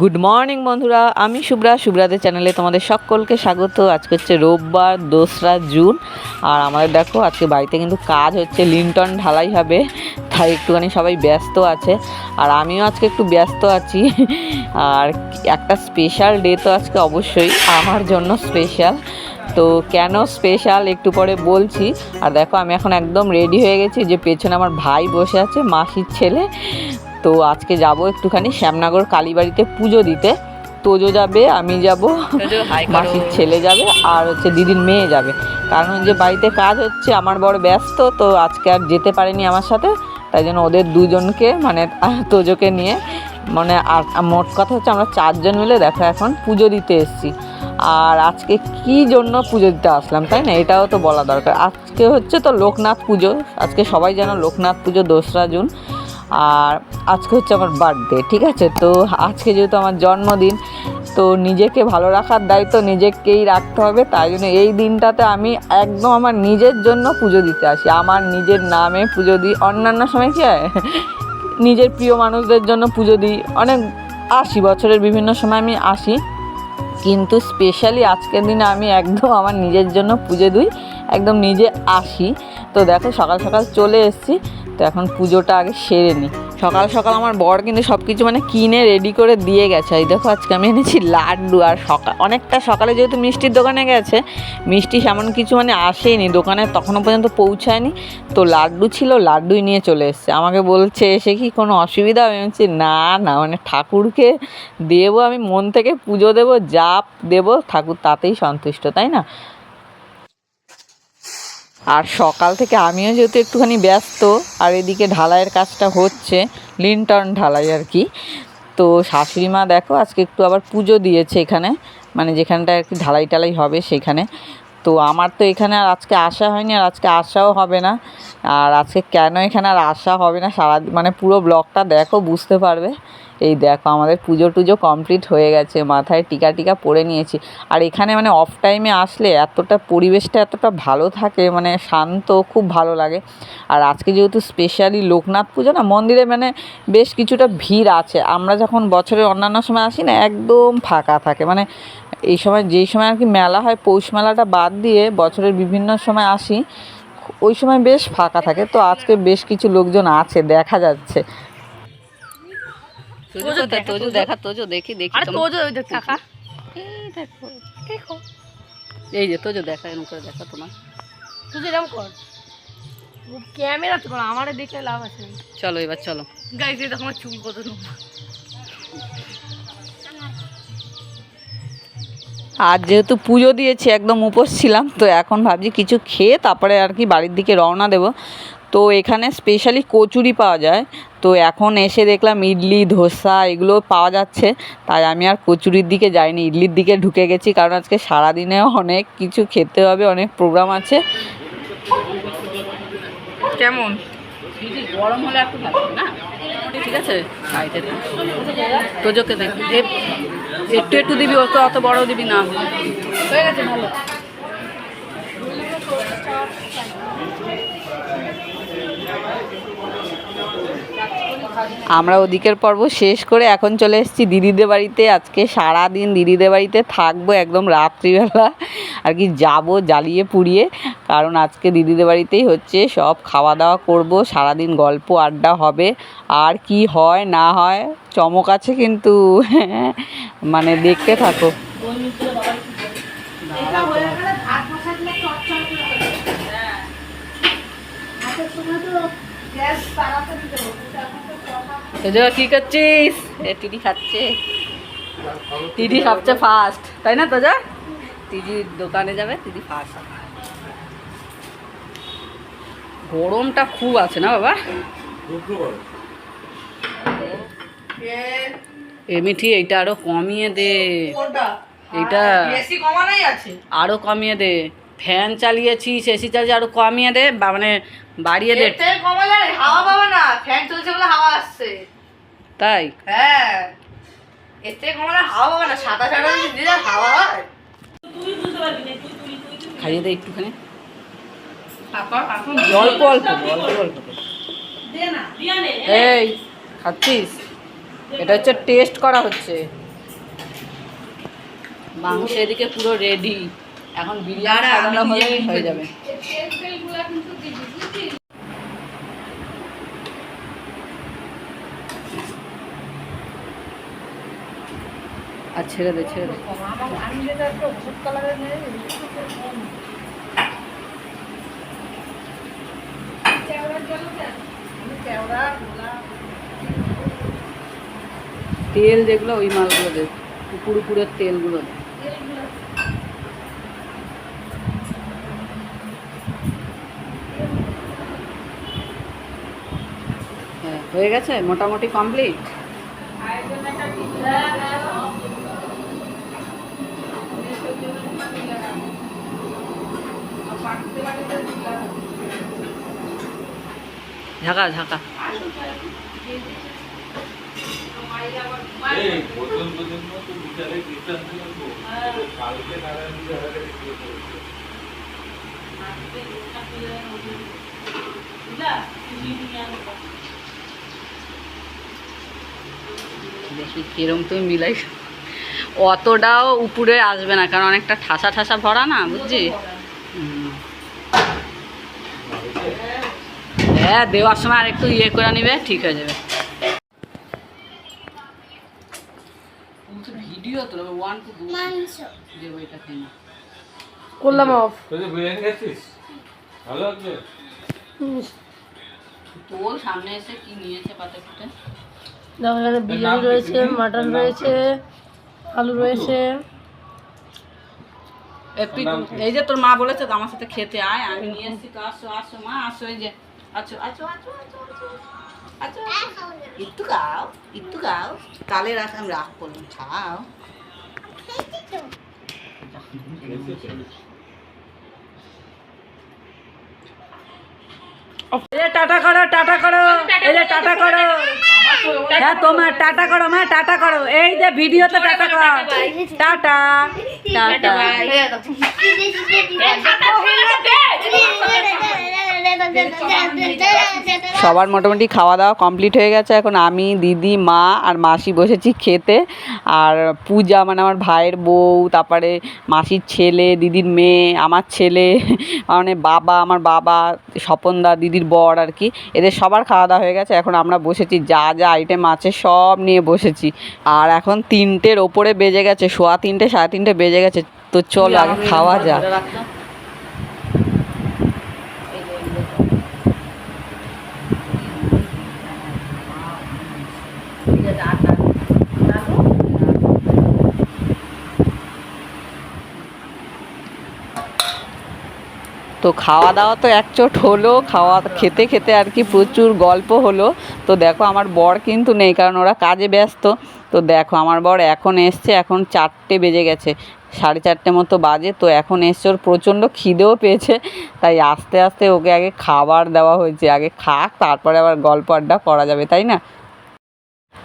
Good morning বন্ধুরা। আমি শুভ্রা। শুভ্রাদের চ্যানেলে তোমাদের সকলকে স্বাগত। আজকে হচ্ছে রোববার, দোসরা, জুন। আর আমাদের দেখো, আজকে বাড়িতে কিন্তু কাজ হচ্ছে, লিন্টন ঢালাই হবে। তাই একটুখানি সবাই ব্যস্ত আছে। আর আমিও আজকে একটু ব্যস্ত আছি। আর একটা স্পেশাল ডে তো আজকে অবশ্যই, আমার জন্য স্পেশাল তো কেন স্পেশাল একটু পরে বলছি। আর দেখো, আমি এখন একদম রেডি হয়ে গেছি যে পেছনে আমার ভাই বসে আছে, মাসির ছেলে। তো আজকে যাব একটুখানি শ্যামনগর কালীবাড়িতে পুজো দিতে। তোজো যাবে আমি যাব। মাসির ছেলে যাবে আর হচ্ছে দিদির মেয়ে যাবে। কারণ যে বাড়িতে কাজ হচ্ছে আমার বড় ব্যস্ত তো আজকে আর যেতে পারেনি আমার সাথে। তাই জন্য ওদের দুজনকে মানে তোজোকে নিয়ে মানে আর মোট কথা হচ্ছে আমরা চারজন মিলে দেখো এখন পুজো দিতে এসেছি। আর আজকে কি জন্য পুজো দিতে আসলাম তাই না? এটাও তো বলা দরকার। আজকে হচ্ছে তো লোকনাথ পুজো। আজকে সবাই জানো লোকনাথ পুজো দোসরা জুন। আর আজকে হচ্ছে আমার বার্থডে ঠিক আছে? তো আজকে যেহেতু আমার জন্মদিন, তো নিজেকে ভালো রাখার দায়িত্ব নিজেকেই রাখতে হবে, তাই জন্য এই দিনটাতে আমি একদম আমার নিজের জন্য পুজো দিতে আসি। আমার নিজের নামে পুজো দিই। অন্যান্য সময় কি হয়? নিজের প্রিয় মানুষদের জন্য পুজো দিই। অনেক আসি, বছরের বিভিন্ন সময় আমি আসি। কিন্তু স্পেশালি আজকের দিনে আমি একদম আমার নিজের জন্য পুজো দিই, একদম নিজে আসি। তো দেখো সকাল সকাল চলে এসেছি। তো এখন পুজোটা আগে সেরে নিই সকাল সকাল আমার বর কিন্তু সব কিছু মানে কিনে রেডি করে দিয়ে গেছে। এই দেখো আজকে আমি এনেছি লাড্ডু আর সকাল অনেকটা সকালে যেহেতু মিষ্টির দোকানে গেছে, মিষ্টি সেমন কিছু মানে আসেনি। দোকানে তখনও পর্যন্ত পৌঁছায়নি। তো লাড্ডু ছিল, লাড্ডুই নিয়ে চলে এসছে। আমাকে বলছে, এসে কি কোনো অসুবিধা? আমি বলছি, না না মানে ঠাকুরকে দেবো, আমি মন থেকে পুজো দেবো জাপ দেবো, ঠাকুর তাতেই সন্তুষ্ট। তাই না? আর সকাল থেকে আমিও যেহেতু একটুখানি ব্যস্ত, আর এদিকে ঢালাইয়ের কাজটা হচ্ছে লিনটন ঢালাই আর কি। তো শাশুড়ি মা দেখো, আজকে একটু আবার পুজো দিয়েছে এখানে মানে যেখানটা আর কি ঢালাই টালাই হবে সেখানে। তো আমার তো এখানে আর আজকে আসা হয়নি আর আজকে আসাও হবে না। আর আজকে কেন এখানে আর আসা হবে না? সারা মানে পুরো ব্লগটা দেখো, বুঝতে পারবে। এই দেখো, আমাদের পুজো টুজো কমপ্লিট হয়ে গেছে, মাথায় টিকা টিকা পরে নিয়েছি। আর এখানে মানে অফ টাইমে আসলে এতটা পরিবেশটা এতটা ভালো থাকে মানে শান্ত, খুব ভালো লাগে। আর আজকে যেহেতু স্পেশালি লোকনাথ পুজো না, মন্দিরে মানে বেশ কিছুটা ভিড় আছে। আমরা যখন বছরের অন্যান্য সময় আসি না, একদম ফাঁকা থাকে। মানে এই সময় যেই সময় আর কি মেলা হয় পৌষ মেলাটা বাদ দিয়ে বছরের বিভিন্ন সময় আসি ওই সময় বেশ ফাঁকা থাকে। তো আজকে বেশ কিছু লোকজন আছে দেখা যাচ্ছে। তোজো দেখা, তোজো তোজো। দেখা তোজো দেখি দেখি তোজো কাকা। এই দেখো দেখো। এই যে তোজো দেখা এরকম করে দেখা তোমার। তুই এরকম কর। ক্যামেরা তো কর আমারে দেখে লাভ আছে। চলো এবার চলো। গাইস এই দেখো আমার চুল কত লম্বা। আর যেহেতু পুজো দিয়েছি, একদম উপোস ছিলাম, তো এখন ভাবছি কিছু খেয়ে তারপরে আর কি বাড়ির দিকে রওনা দেব। তো এখানে স্পেশালি কচুরি পাওয়া যায়। তো এখন এসে দেখলাম ইডলি, ধোসা এগুলো পাওয়া যাচ্ছে। তাই আমি আর কচুরির দিকে যাইনি, ইডলির দিকে ঢুকে গেছি, কারণ আজকে সারাদিনেও অনেক কিছু খেতে হবে, অনেক প্রোগ্রাম আছে। কেমন? গরম হলে একটু ভালো না। ঠিক আছে? খাইতে তোজোকে দেখ। একটু একটু দিবি অত অত বড় দিবি না। হয়ে গেছে ভালো। আমরা ওদিকের পর্ব শেষ করে এখন চলে এসেছি দিদিদের বাড়িতে। আজকে সারা দিন দিদিদের বাড়িতে থাকব একদম রাত্রিবেলা। আর কি যাব জ্বালিয়ে পুড়িয়ে। কারণ আজকে দিদিদের বাড়িতেই হচ্ছে সব খাওয়া দাওয়া করব। সারাদিন গল্প আড্ডা হবে। আর কি হয় না হয় চমক আছে কিন্তু। মানে দেখতে থাকো। তোজো কি করছিস? এ টিডি খাচ্ছে। টিডি সবচেয়ে ফার্স্ট তাই না তোজা? দিদি দোকানে যাবে দিদি ফার্স্ট গরমটা খুব আছে না বাবা? এ মিঠি এইটা আরও কমিয়ে দে। এইটা আরও কমিয়ে দে। ফ্যান চালিয়েছিস এসি চালিয়ে আরও কমিয়ে দে বা মানে বাড়িয়ে দে। হাওয়া পাবে না। ফ্যান চলছে বলে হাওয়া আসছে। তাই? হ্যাঁ। এর থেকে কমালে হাওয়া পাবে না সাদা সাদা যদি হাওয়া হয়। খাইয়ে দে একটুখানি। অল্প অল্প অল্প অল্প এই খাচ্ছিস? এটা হচ্ছে টেস্ট করা হচ্ছে। মাংস এদিকে পুরো রেডি এখন বিরিয়ানি হয়ে যাবে। আর ছেড়ে দে ছেড়ে দে। তেল যেগুলো, ওই মালগুলো দে। পুকুর পুকুরের তেলগুলো দে। হ্যাঁ হয়ে গেছে? মোটামুটি কমপ্লিট কীর্তন ঢাকা। দেখি কিরম তুমি মিলাই অতটাও উপরে আসবে না কারণ অনেকটা ঠাসা ঠাসা ভরা না বুঝছি হ্যাঁ দেওয়ার সময় আর একটু ইয়ে করে নিবে ঠিক হয়ে যাবে। ভিডিও তো ওয়ান টু দেবো এটা খেয়ে করলাম অফ ভালো তোর সামনে এসে কি নিয়েছে পাতে ফুটে? দেখো এখানে বিরিয়ানি রয়েছে মাটন রয়েছে আলু রয়েছে। এই যে তোর মা বলেছে তো আমার সাথে খেতে আয় আমি নিয়ে এসেছি তো আসো আসো মা আসো এই যে। আছো আছো আছো আছো আছো আছো একটু গাও একটু গাও তালে রাখ আমি রাখ করলাম খাও টাটা করো টাটা করো এই যে টাটা করো হ্যাঁ তোমার টাটা করো মা টাটা করো এই যে ভিডিওতে টাটা করো টাটা টাটা সবার মোটামুটি খাওয়া দাওয়া কমপ্লিট হয়ে গেছে। এখন আমি দিদি মা আর মাসি বসেছি খেতে। আর পূজা মানে আমার ভাইয়ের বউ তারপরে মাসির ছেলে দিদির মেয়ে আমার ছেলে মানে বাবা আমার বাবা স্বপনদা দিদির বর আর কি। এদের সবার খাওয়া দাওয়া হয়ে গেছে। এখন আমরা বসেছি যা যা আইটেম আছে সব নিয়ে বসেছি। আর এখন তিনটের ওপরে বেজে গেছে সোয়া তিনটে সাড়ে তিনটে বেজে গেছে। তো চল আগে খাওয়া যাক। তো খাওয়া দাওয়া তো একচোট হলো, খাওয়া খেতে খেতে আর কি প্রচুর গল্প হলো। তো দেখো আমার বর কিন্তু নেই, কারণ ওরা কাজে ব্যস্ত। তো দেখো আমার বর এখন এসছে, এখন চারটে বেজে গেছে, সাড়ে চারটে মতো বাজে। তো এখন এসছে, ওর প্রচণ্ড খিদেও পেয়েছে, তাই আস্তে আস্তে ওকে আগে খাবার দেওয়া হয়েছে, আগে খাক, তারপরে আবার গল্প আড্ডা করা যাবে, তাই না?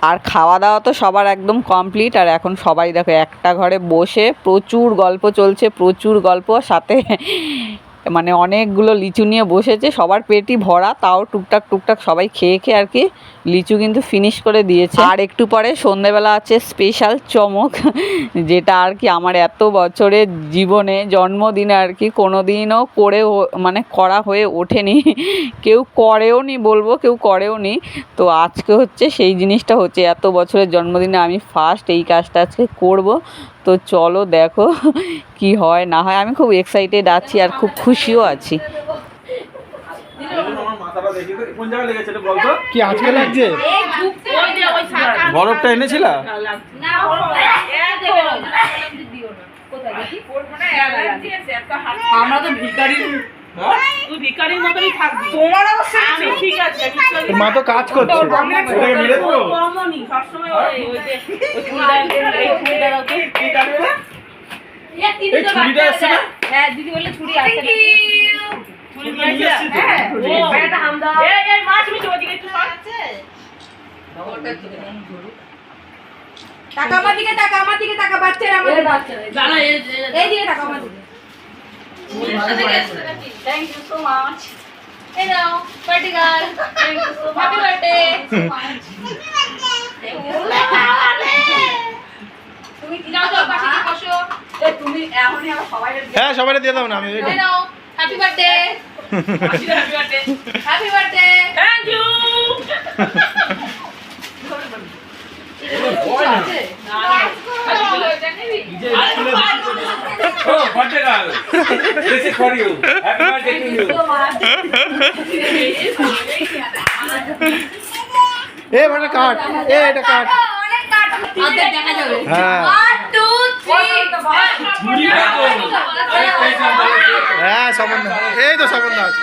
আর খাওয়া দাওয়া তো সবার একদম কমপ্লিট আর এখন সবাই দেখো একটা ঘরে বসে প্রচুর গল্প চলছে, প্রচুর গল্প, সাথে মানে অনেকগুলো লিচু নিয়ে বসেছে, সবার পেটই ভরা, তাও টুকটাক টুকটাক সবাই খেয়ে খেয়ে আর কি লিচু কিন্তু ফিনিশ করে দিয়েছে। আর একটু পরে সন্ধেবেলা আছে স্পেশাল চমক, যেটা আর কি আমার এত বছরের জীবনে জন্মদিনে আর কি কোনো দিনও করে মানে করা হয়ে ওঠেনি। কেউ করেও নি বলব, কেউ করেও নি। তো আজকে হচ্ছে সেই জিনিসটা হচ্ছে এত বছরের জন্মদিনে আমি ফার্স্ট এই কাজটা আজকে করব। তো চলো দেখো কি হয় না হয় আমি খুব এক্সাইটেড আছি আর খুব খুশিও আছি। আমার তো, কোন জায়গায় লেগেছে এটা বলতো কি আজকে লাগছে? বরফটা এনেছিল? আমরা তো ভিখারি তোমার অবস্থা ঠিক আছে মা তো কাজ করছে। ওটাকে মেরে দেবো? এই ছুরিটা এসছে না? হ্যাঁ দিদি বলে ছুরি আছে। ছুরি নিয়ে এসছি তো। হ্যাঁ একটা হাম দাও। এই এই মাছ মিছে ওদিকে একটু আছে? টাকা আমার দিকে টাকা আমার দিকে টাকা বাচ্চারা আমার জানা এই দিকে টাকা আমার দিকে। থ্যাংক ইউ সো মাচ এই নাও party girl thank you so happy birthday তুমি পাশে বসো। এখনই আবার সবাই হ্যাঁ সবাই দিয়ে দাও না আমি এই নাও happy birthday happy birthday happy birthday thank you এ মানে কাট। এ এটা কাট। অর্ধেক দেখা যাবে হ্যাঁ। হ্যাঁ সমন্ধ এই তো সমন্ধ আছে।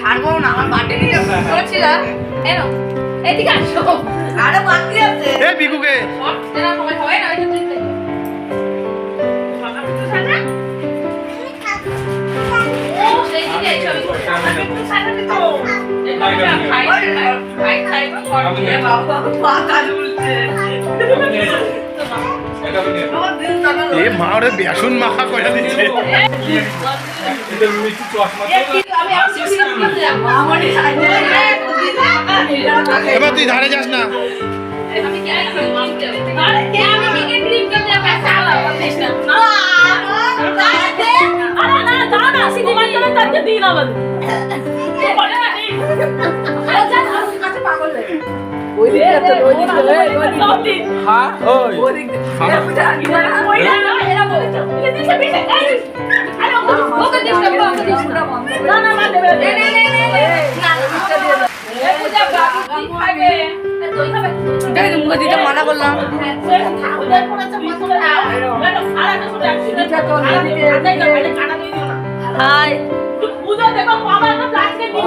ছাড়বো না আমার বার্থডে দিতে বলেছিলাম এনো এদিকে আসো আরে বাকি আছে এ বিকুকে সব যারা সবাই হয় না ওই এ মা ওরে বেসন মাখা করে দিচ্ছে এবার তুই ধারে যাস না আমি না দাও না সিধি মার করে তাকে দিই না বল বলে না নি আরে কাছে পাগল লাগে ওই দিকে তো ওই দিকে ওই দিকে ওই ওই দিকে ওই না এরা বলেছে এই দিকে পিছে এই আরে ওকে দিস না ওকে দিস না না না না দেবে না না না না এ পূজা বাবু কি খাবে দই খাবে দেখে মুখে দিতে মানা করলাম। হাই পূজা দেখো বাবা একটা প্লাস্টিক কি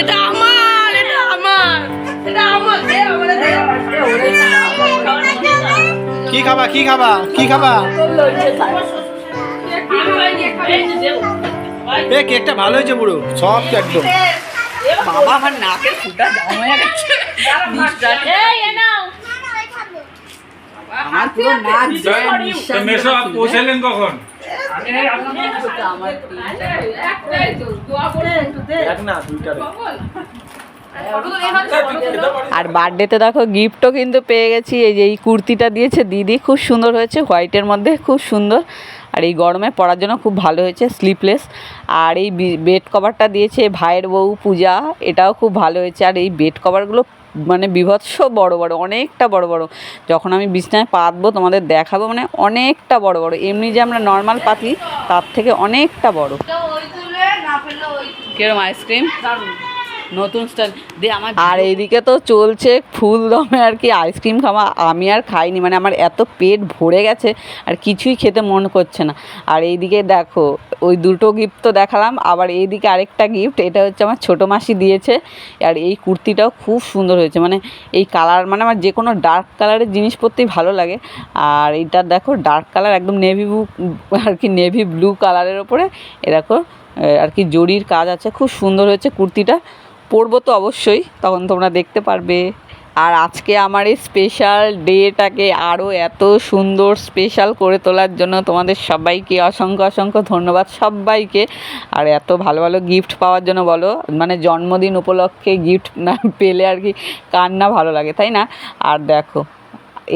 এটা আমার এটা আমার এটা আমার দে আমারে দে কি খাবা কি খাবা কি খাবা এ কেকটা ভালো হয়েছে পুরো সফট একদম বাবা আমার নাকের ফুটা জাম হয়ে গেছে এই এ নাও আমার পুরো নাক জয়ে তো মেসো আপ পৌঁছালেন কখন? একটাই তো দোয়া করে একটু দে। দেখ না দুইটা আর বার্থডেতে দেখো গিফটও কিন্তু পেয়ে গেছি। এই যে এই কুর্তিটা দিয়েছে দিদি খুব সুন্দর হয়েছে। হোয়াইটের মধ্যে খুব সুন্দর। আর এই গরমে পরার জন্য খুব ভালো হয়েছে স্লিপলেস আর এই বেড কভারটা দিয়েছে ভাইয়ের বউ পূজা। এটাও খুব ভালো হয়েছে। আর এই বেড কভারগুলো মানে বিভৎস বড় বড় অনেকটা বড় বড়। যখন আমি বিছনায় পাতবো তোমাদের দেখাবো মানে অনেকটা বড় বড়। এমনি যে আমরা নর্মাল পাতি তার থেকে অনেকটা বড়। কিরম আইসক্রিম নতুন স্টাইল। দিয়ে আমার আর এইদিকে তো চলছে ফুল দমে আর কি আইসক্রিম খাওয়া। আমি আর খাইনি মানে আমার এত পেট ভরে গেছে আর কিছুই খেতে মন করছে না। আর এইদিকে দেখো, ওই দুটো গিফট তো দেখালাম, আবার এইদিকে আরেকটা গিফট এটা হচ্ছে আমার ছোটো মাসি দিয়েছে। আর এই কুর্তিটাও খুব সুন্দর হয়েছে মানে এই কালার মানে আমার যে কোনো ডার্ক কালারের জিনিসপত্রই ভালো লাগে। আর এইটা দেখো ডার্ক কালার একদম নেভি ব্লু আর কি নেভি ব্লু কালারের ওপরে। এরকম আর কি জরির কাজ আছে, খুব সুন্দর হয়েছে কুর্তিটা। পরবো তো অবশ্যই, তখন তোমরা দেখতে পারবে। আর আজকে আমার এই স্পেশাল ডেটাকে আরও এত সুন্দর স্পেশাল করে তোলার জন্য তোমাদের সবাইকে অসংখ্য অসংখ্য ধন্যবাদ সবাইকে। আর এত ভালো ভালো গিফট পাওয়ার জন্য বলো মানে জন্মদিন উপলক্ষে গিফট না পেলে আর কি কান্না ভালো লাগে, তাই না? আর দেখো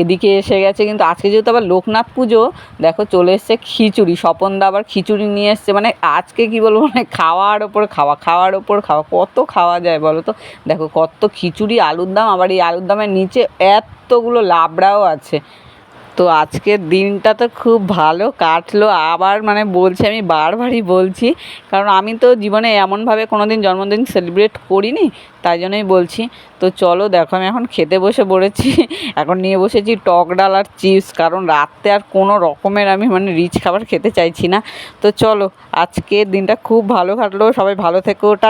এদিকে এসে গেছে, কিন্তু আজকে যেহেতু আবার লোকনাথ পুজো, দেখো চলে এসছে খিচুড়ি, স্বপনদা আবার খিচুড়ি নিয়ে এসছে মানে আজকে কি বলব মানে খাওয়ার ওপর খাওয়া, খাওয়ার ওপর খাওয়া, কত খাওয়া যায় বলো তো? দেখো কত খিচুড়ি, আলুর দাম, আবার এই আলুর দামের নিচে এতগুলো লাবড়াও আছে। তো আজকের দিনটা তো খুব ভালো কাটলো। আবার মানে বলছি, আমি বারবারই বলছি, কারণ আমি তো জীবনে এমনভাবে কোনো দিন জন্মদিন সেলিব্রেট করিনি, তাই জন্যই বলছি। তো চলো দেখো, আমি এখন খেতে বসে পড়েছি, এখন নিয়ে বসেছি টক ডাল আর চিপস, কারণ রাত্রে আর কোনো রকমের আমি মানে রিচ খাবার খেতে চাইছি না। তো চলো, আজকের দিনটা খুব ভালো কাটলো, সবাই ভালো থেকো, টা